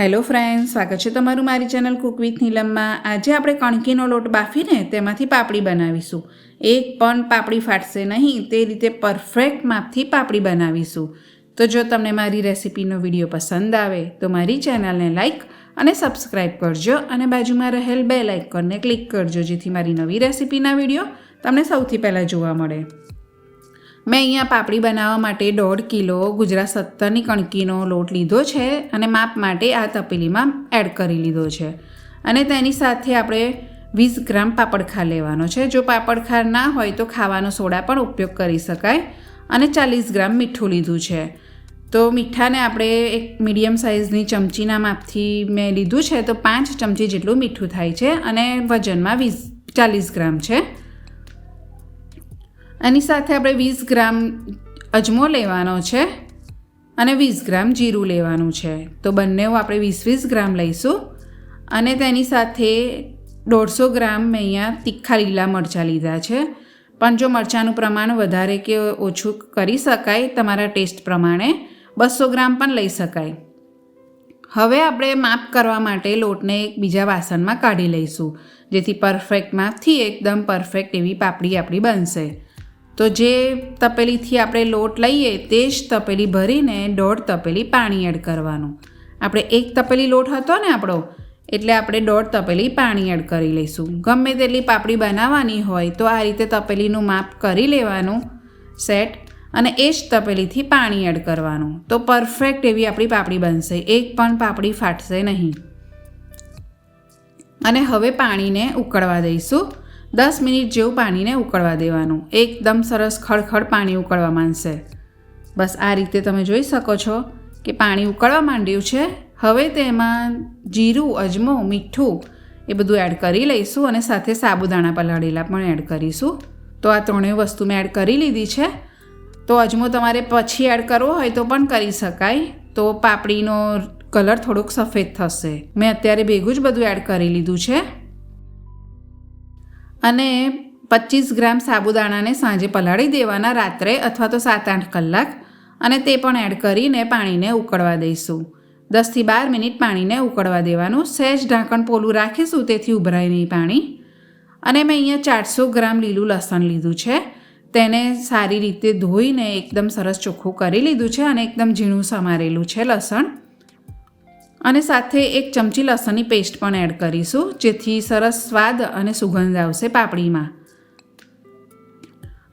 Hello friend સ્વાગત છે તમારું મારી ચેનલ કુક વિથ નીલમમાં. આજે આપણે કણકીનો લોટ બાફીને તેમાંથી પાપડી બનાવીશું. એક પણ પાપડી ફાટશે નહીં, તે રીતે પરફેક્ટ માપથી પાપડી બનાવીશું. તો જો તમને મારી રેસિપીનો વીડિયો પસંદ આવે, તો મારી ચેનલને લાઇક અને સબસ્ક્રાઇબ કરજો અને બાજુમાં રહેલ બે લાઇકનને ક્લિક કરજો, જેથી મારી નવી રેસિપીના વીડિયો તમને સૌથી પહેલાં જોવા મળે. મેં અહીંયા પાપડી બનાવવા માટે દોઢ કિલો ગુજરાત સત્તરની કણકીનો લોટ લીધો છે અને માપ માટે આ તપેલીમાં એડ કરી લીધો છે. અને તેની સાથે આપણે વીસ ગ્રામ પાપડખાર લેવાનો છે. જો પાપડખાર ના હોય તો ખાવાનો સોડા પણ ઉપયોગ કરી શકાય અને ચાલીસ ગ્રામ મીઠું લીધું છે. તો મીઠાને આપણે એક મીડિયમ સાઇઝની ચમચીના માપથી મેં લીધું છે તો પાંચ ચમચી જેટલું મીઠું થાય છે અને વજનમાં વીસ ચાલીસ ગ્રામ છે. એની સાથે આપણે વીસ ગ્રામ અજમો લેવાનો છે અને વીસ ગ્રામ જીરું લેવાનું છે. તો બંને આપણે વીસ વીસ ગ્રામ લઈશું અને તેની સાથે દોઢસો ગ્રામ મેં અહીંયા તીખા લીલા મરચાં લીધા છે. પણ જો મરચાંનું પ્રમાણ વધારે કે ઓછું કરી શકાય, તમારા ટેસ્ટ પ્રમાણે બસો ગ્રામ પણ લઈ શકાય. હવે આપણે માપ કરવા માટે લોટને એક બીજા વાસણમાં કાઢી લઈશું, જેથી પરફેક્ટ માપથી એકદમ પરફેક્ટ એવી પાપડી આપણી બનશે. તો જે તપેલીથી આપણે લોટ લઈએ તે જ તપેલી ભરીને દોઢ તપેલી પાણી એડ કરવાનું. આપણે એક તપેલી લોટ હતો ને આપણો, એટલે આપણે દોઢ તપેલી પાણી એડ કરી લઈશું. ગમે તેટલી પાપડી બનાવવાની હોય તો આ રીતે તપેલીનું માપ કરી લેવાનું સેટ અને એ જ તપેલીથી પાણી એડ કરવાનું. તો પરફેક્ટ એવી આપણી પાપડી બનશે. એક પણ પાપડી ફાટશે નહીં. અને હવે પાણીને ઉકળવા દઈશું. દસ મિનિટ જેવું પાણીને ઉકળવા દેવાનું. એકદમ સરસ ખડખડ પાણી ઉકળવા માંડશે. બસ આ રીતે તમે જોઈ શકો છો કે પાણી ઉકળવા માંડ્યું છે. હવે તેમાં જીરું, અજમો, મીઠું એ બધું એડ કરી લઈશું અને સાથે સાબુદાણા પલાળેલા પણ એડ કરીશું. તો આ ત્રણેય વસ્તુ મેં એડ કરી લીધી છે. તો અજમો તમારે પછી એડ કરવો હોય તો પણ કરી શકાય. તો પાપડીનો કલર થોડોક સફેદ થશે. મેં અત્યારે ભેગું જ બધું એડ કરી લીધું છે. અને પચીસ ગ્રામ સાબુદાણાને સાંજે પલાળી દેવાના રાત્રે અથવા તો સાત આઠ કલાક અને તે પણ એડ કરીને પાણીને ઉકળવા દઈશું. દસથી બાર મિનિટ પાણીને ઉકળવા દેવાનું. સહેજ ઢાંકણ પોલું રાખીશું, તેથી ઉભરાય નહીં પાણી. અને મેં અહીંયા ચારસો ગ્રામ લીલું લસણ લીધું છે. તેને સારી રીતે ધોઈને એકદમ સરસ ચોખ્ખું કરી લીધું છે અને એકદમ ઝીણું સમારેલું છે લસણ. અને સાથે એક ચમચી લસણની પેસ્ટ પણ એડ કરીશું, જેથી સરસ સ્વાદ અને સુગંધ આવશે પાપડીમાં.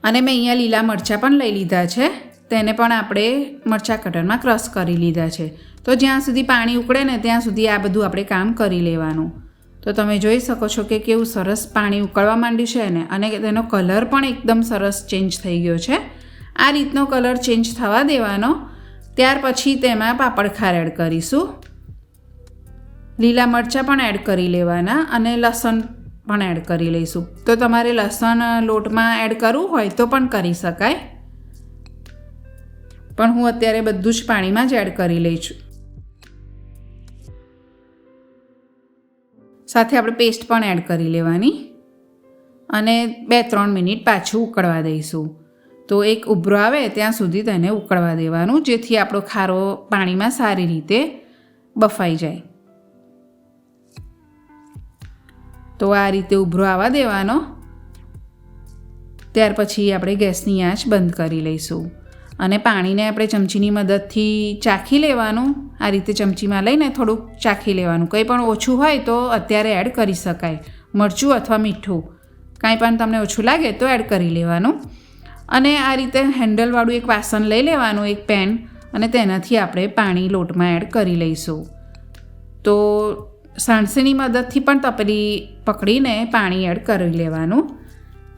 અને મેં અહીંયા લીલા મરચાં પણ લઈ લીધા છે. તેને પણ આપણે મરચાં કટરમાં ક્રશ કરી લીધા છે. તો જ્યાં સુધી પાણી ઉકળે ને ત્યાં સુધી આ બધું આપણે કામ કરી લેવાનું. તો તમે જોઈ શકો છો કે કેવું સરસ પાણી ઉકળવા માંડ્યું છે ને અને તેનો કલર પણ એકદમ સરસ ચેન્જ થઈ ગયો છે. આ રીતનો કલર ચેન્જ થવા દેવાનો. ત્યાર પછી તેમાં પાપડ ખાર એડ કરીશું. લીલા મરચાં પણ એડ કરી લેવાના અને લસણ પણ એડ કરી લઈશું. તો તમારે લસણ લોટમાં એડ કરવું હોય તો પણ કરી શકાય. પણ હું અત્યારે બધું જ પાણીમાં જ એડ કરી લઈ છું. સાથે આપણે પેસ્ટ પણ એડ કરી લેવાની. અને બે ત્રણ મિનિટ પાછું ઉકળવા દઈશું. તો એક ઉભરો આવે ત્યાં સુધી તેને ઉકળવા દેવાનું, જેથી આપણો ખારો પાણીમાં સારી રીતે બફાઈ જાય. તો આ રીતે ઉભરો આવવા દેવાનો. ત્યાર પછી આપણે ગેસની આંચ બંધ કરી લઈશું. અને પાણીને આપણે ચમચીની મદદથી ચાખી લેવાનું. આ રીતે ચમચીમાં લઈને થોડુંક ચાખી લેવાનું. કંઈ પણ ઓછું હોય તો અત્યારે એડ કરી શકાય. મરચું અથવા મીઠું. કાંઈ પણ તમને ઓછું લાગે તો એડ કરી લેવાનું. અને આ રીતે હેન્ડલવાળું એક વાસણ લઈ લેવાનું, એક પેન. અને તેનાથી આપણે પાણી લોટમાં એડ કરી લઈશું. તો સાણસીની મદદથી પણ તપેલી પકડીને પાણી એડ કરી લેવાનું.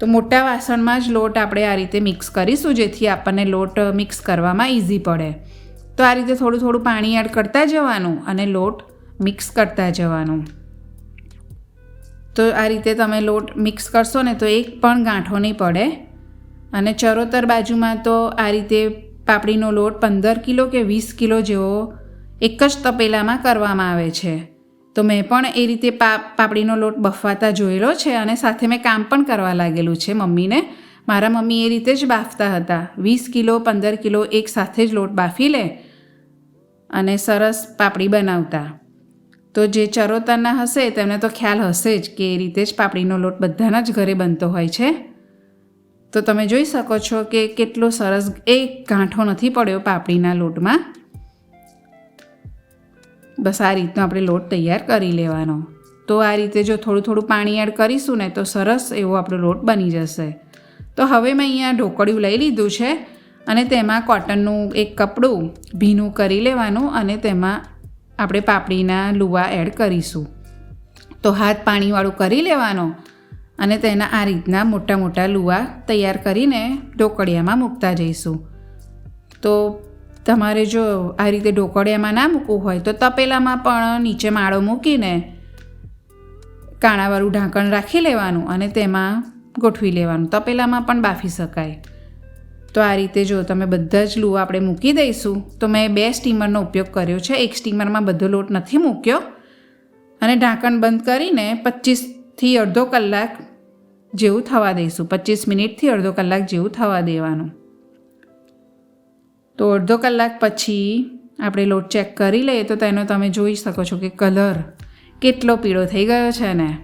તો મોટા વાસણમાં જ લોટ આપણે આ રીતે મિક્સ કરીશું, જેથી આપણને લોટ મિક્સ કરવામાં ઇઝી પડે. તો આ રીતે થોડું થોડું પાણી એડ કરતા જવાનું અને લોટ મિક્સ કરતા જવાનું. તો આ રીતે તમે લોટ મિક્સ કરશો ને તો એક પણ ગાંઠો નહીં પડે. અને ચરોતર બાજુમાં તો આ રીતે પાપડીનો લોટ પંદર કિલો કે વીસ કિલો જેવો એક જ તપેલામાં કરવામાં આવે છે. તો મેં પણ એ રીતે પા, પાપડીનો લોટ બફવાતા જોયેલો છે અને સાથે મેં કામ પણ કરવા લાગેલું છે મમ્મીને. મારા મમ્મી એ રીતે જ બાફતા હતા. વીસ કિલો, પંદર કિલો એક સાથે જ લોટ બાફી લે અને સરસ પાપડી બનાવતા. તો જે ચરોતરના હશે તેમને તો ખ્યાલ હશે જ કે એ રીતે જ પાપડીનો લોટ બધાના જ ઘરે બનતો હોય છે. તો તમે જોઈ શકો છો કે કેટલો સરસ, એક ગાંઠો નથી પડ્યો પાપડીના લોટમાં. બસ આ રીતનો આપણે લોટ તૈયાર કરી લેવાનો. તો આ રીતે જો થોડું થોડું પાણી એડ કરીશું ને તો સરસ એવો આપણો લોટ બની જશે. તો હવે મેં અહીંયા ઢોકળિયું લઈ લીધું છે અને તેમાં કોટનનું એક કપડું ભીનું કરી લેવાનું અને તેમાં આપણે પાપડીના લુવા એડ કરીશું. તો હાથ પાણીવાળું કરી લેવાનો અને તેના આ રીતના મોટા મોટા લુવા તૈયાર કરીને ઢોકળિયામાં મૂકતા જઈશું. તો તમારે જો આ રીતે ઢોકળિયામાં ના મૂકવું હોય, તો તપેલામાં પણ નીચે માળો મૂકીને કાણાવાળું ઢાંકણ રાખી લેવાનું અને તેમાં ગોઠવી લેવાનું. તપેલામાં પણ બાફી શકાય. તો આ રીતે જો તમે બધા જ લૂ આપણે મૂકી દઈશું, તો મેં બે સ્ટીમરનો ઉપયોગ કર્યો છે. એક સ્ટીમરમાં બધો લોટ નથી મૂક્યો અને ઢાંકણ બંધ કરીને પચીસથી અડધો કલાક જેવું થવા દઈશું. પચીસ મિનિટથી અડધો કલાક જેવું થવા દેવાનું. તો અડધો કલાક પછી આપણે લોટ ચેક કરી લઈએ તો તેનો તમે જોઈ શકો છો કે કલર કેટલો પીળો થઈ ગયો છે ને.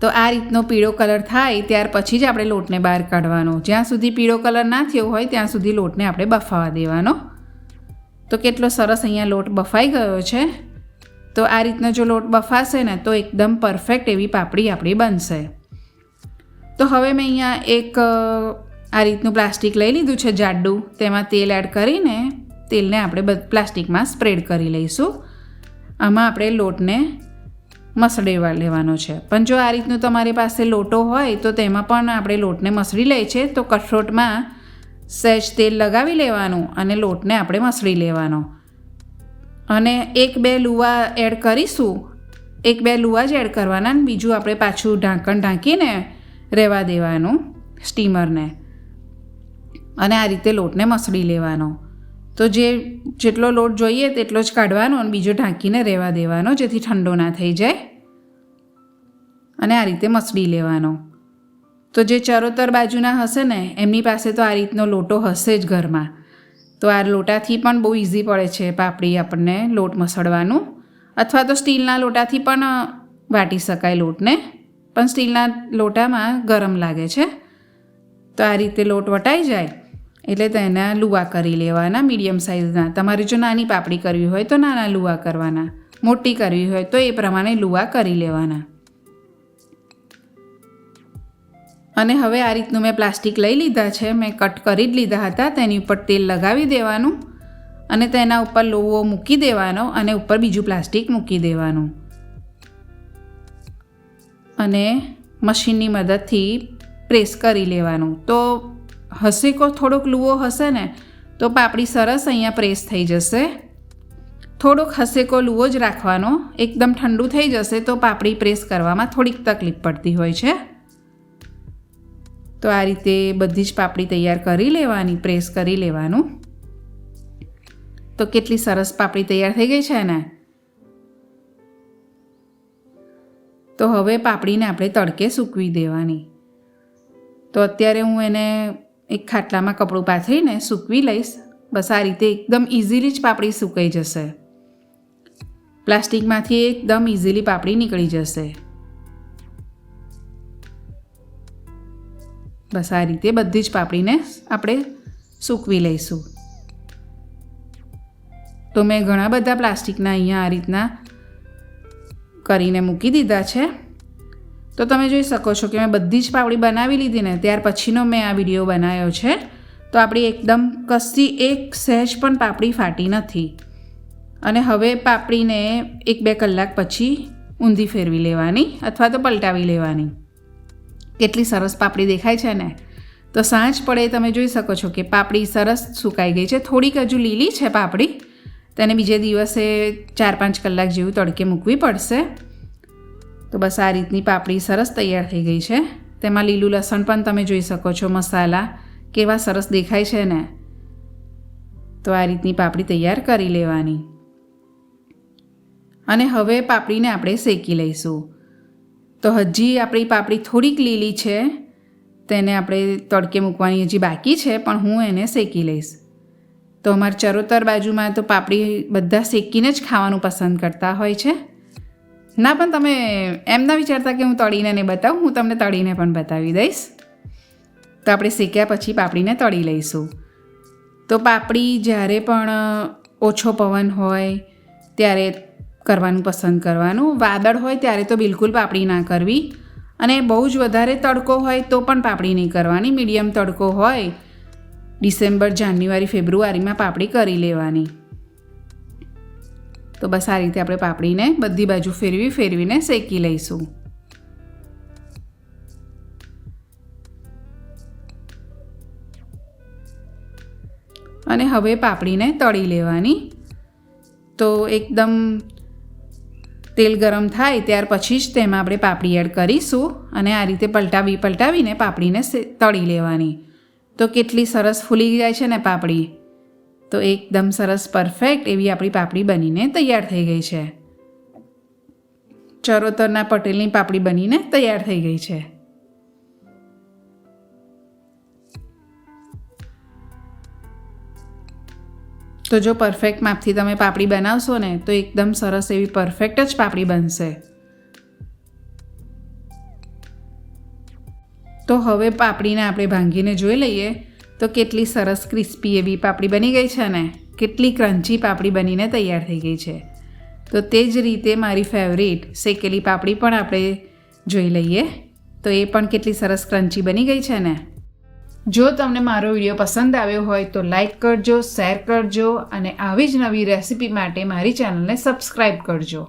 તો આ રીતનો પીળો કલર થાય ત્યાર પછી જ આપણે લોટને બહાર કાઢવાનો. જ્યાં સુધી પીળો કલર ના થયો હોય ત્યાં સુધી લોટને આપણે બફાવા દેવાનો. તો કેટલો સરસ અહીંયા લોટ બફાઈ ગયો છે. તો આ રીતનો જો લોટ બફાશે ને તો એકદમ પરફેક્ટ એવી પાપડી આપણી બનશે. તો હવે મેં અહીંયા એક આ રીતનું પ્લાસ્ટિક લઈ લીધું છે જાડું. તેમાં તેલ એડ કરીને તેલને આપણે પ્લાસ્ટિકમાં સ્પ્રેડ કરી લઈશું. આમાં આપણે લોટને મસળેવા, લેવાનો છે. પણ જો આ રીતનું તમારી પાસે લોટો હોય, તો તેમાં પણ આપણે લોટને મસળી લઈએ છે. તો કઠરોટમાં સહેજ તેલ લગાવી લેવાનું અને લોટને આપણે મસળી લેવાનો. અને એક બે લુવા એડ કરીશું. એક બે લુવા જ એડ કરવાના બીજું આપણે પાછું ઢાંકણ ઢાંકીને રહેવા દેવાનું સ્ટીમરને અને આ રીતે લોટને મસળી લેવાનો. તો જે જેટલો લોટ જોઈએ તેટલો જ કાઢવાનો અને બીજો ઢાંકીને રહેવા દેવાનો જેથી ઠંડો ના થઈ જાય. અને આ રીતે મસળી લેવાનો. તો જે ચરોતર બાજુના હશે ને, એમની પાસે તો આ રીતનો લોટો હશે જ ઘરમાં. તો આ લોટાથી પણ બહુ ઇઝી પડે છે પાપડી આપણને લોટ મસળવાનું. અથવા તો સ્ટીલના લોટાથી પણ વાટી શકાય લોટને. પણ સ્ટીલના લોટામાં ગરમ લાગે છે. તો આ રીતે લોટ વટાઈ જાય. એટલે તેના લુવા કરી લેવાના મીડિયમ સાઇઝના તમારે જો નાની પાપડી કરવી હોય તો નાના લુવા કરવાના. મોટી કરવી હોય તો એ પ્રમાણે લુવા કરી લેવાના. અને હવે આ રીતનું મેં પ્લાસ્ટિક લઈ લીધા છે. મેં કટ કરી જ લીધા હતા. તેની ઉપર તેલ લગાવી દેવાનું અને તેના ઉપર લોવો મૂકી દેવાનો અને ઉપર બીજું પ્લાસ્ટિક મૂકી દેવાનું. અને મશીનની મદદથી પ્રેસ કરી લેવાનું. તો હસેકો થોડોક લુવો હશે ને, તો પાપડી સરસ અહીંયા પ્રેસ થઈ જશે. થોડોક હસેકો લુવો જ રાખવાનો. એકદમ ઠંડુ થઈ જશે તો પાપડી પ્રેસ કરવામાં થોડીક તકલીફ પડતી હોય છે. તો આ રીતે બધી જ પાપડી તૈયાર કરી લેવાની, પ્રેસ કરી લેવાનું. તો કેટલી સરસ પાપડી તૈયાર થઈ ગઈ છે ને. તો હવે પાપડીને આપણે તડકે સૂકવી દેવાની. તો અત્યારે હું એને એક ખાટલામાં કપડું પાથરીને સૂકવી લઈશ. બસ આ રીતે એકદમ ઇઝીલી જ પાપડી સુકાઈ જશે. પ્લાસ્ટિકમાંથી એકદમ ઇઝીલી પાપડી નીકળી જશે. બસ આ રીતે બધી જ પાપડીને આપણે સૂકવી લઈશું. તો મેં ઘણા બધા પ્લાસ્ટિકના અહીંયા આ રીતના કરીને મૂકી દીધા છે. તો તમે જોઈ શકો છો કે મેં બધી જ પાપડી બનાવી લીધી ને, ત્યાર પછીનો મેં આ વીડિયો બનાવ્યો છે. તો આપણી એકદમ કસી એક સહેજ પણ પાપડી ફાટી નથી. અને હવે પાપડીને એક બે કલાક પછી ઊંધી ફેરવી લેવાની અથવા તો પલટાવી લેવાની. કેટલી સરસ પાપડી દેખાય છે ને. તો સાંજ પડે તમે જોઈ શકો છો કે પાપડી સરસ સુકાઈ ગઈ છે. થોડીક હજુ લીલી છે પાપડી. તેને બીજે દિવસે ચાર પાંચ કલાક જેવું તડકે મૂકવી પડશે. તો બસ આ રીતની પાપડી સરસ તૈયાર થઈ ગઈ છે. તેમાં લીલું લસણ પણ તમે જોઈ શકો છો, મસાલા. કેવા સરસ દેખાય છે ને. તો આ રીતની પાપડી તૈયાર કરી લેવાની. અને હવે પાપડીને આપણે શેકી લઈશું. તો હજી આપણી પાપડી થોડીક લીલી છે. તેને આપણે તડકે મૂકવાની હજી બાકી છે, પણ હું એને શેકી લઈશ. તો અમારા ચરોતર બાજુમાં તો પાપડી બધા શેકીને જ ખાવાનું પસંદ કરતા હોય છે. ના, પણ તમે એમ ના વિચારતા કે હું તળીને નહીં બતાવું, હું તમને તળીને પણ બતાવી દઈશ. તો આપણે શેક્યા પછી પાપડીને તળી લઈશું. તો પાપડી જ્યારે પણ ઓછો પવન હોય, ત્યારે કરવાનું પસંદ કરવાનું. વાદળ હોય ત્યારે તો બિલકુલ પાપડી ના કરવી. અને બહુ જ વધારે તડકો હોય તો પણ પાપડી નહીં કરવાની. મીડિયમ તડકો હોય, ડિસેમ્બર, જાન્યુઆરી, ફેબ્રુઆરીમાં પાપડી કરી લેવાની. તો બસ આ રીતે આપણે પાપડીને બધી બાજુ ફેરવી, ફેરવીને શેકી લઈશું. અને હવે પાપડીને તળી લેવાની. તો એકદમ તેલ ગરમ થાય ત્યાર પછી જ તેમાં આપણે પાપડી એડ કરીશું અને આ રીતે પલટાવી, પલટાવીને પાપડીને તળી લેવાની. તો કેટલી સરસ ફૂલી જાય છે ને પાપડી. તો એકદમ સરસ પરફેક્ટ એવી આપણી પાપડી બનીને તૈયાર થઈ ગઈ છે. ચરોતરના પટેલની પાપડી બનીને તૈયાર થઈ ગઈ છે. તો જો પરફેક્ટ માપથી તમે પાપડી બનાવશો ને, તો એકદમ સરસ એવી પરફેક્ટ જ પાપડી બનશે. તો હવે પાપડીને આપણે ભાંગીને જોઈ લઈએ. તો કેટલી સરસ ક્રિસ્પી એવી પાપડી બની ગઈ છે ને? કેટલી ક્રન્ચી પાપડી બનીને તૈયાર થઈ ગઈ છે. તો તે જ રીતે મારી ફેવરિટ શેકેલી પાપડી પણ આપણે જોઈ લઈએ. તો એ પણ કેટલી સરસ ક્રન્ચી બની ગઈ છે ને? જો તમને મારો વીડિયો પસંદ આવ્યો હોય તો લાઈક કરજો, શેર કરજો અને આવી જ નવી રેસિપી માટે મારી ચેનલને સબસ્ક્રાઈબ કરજો.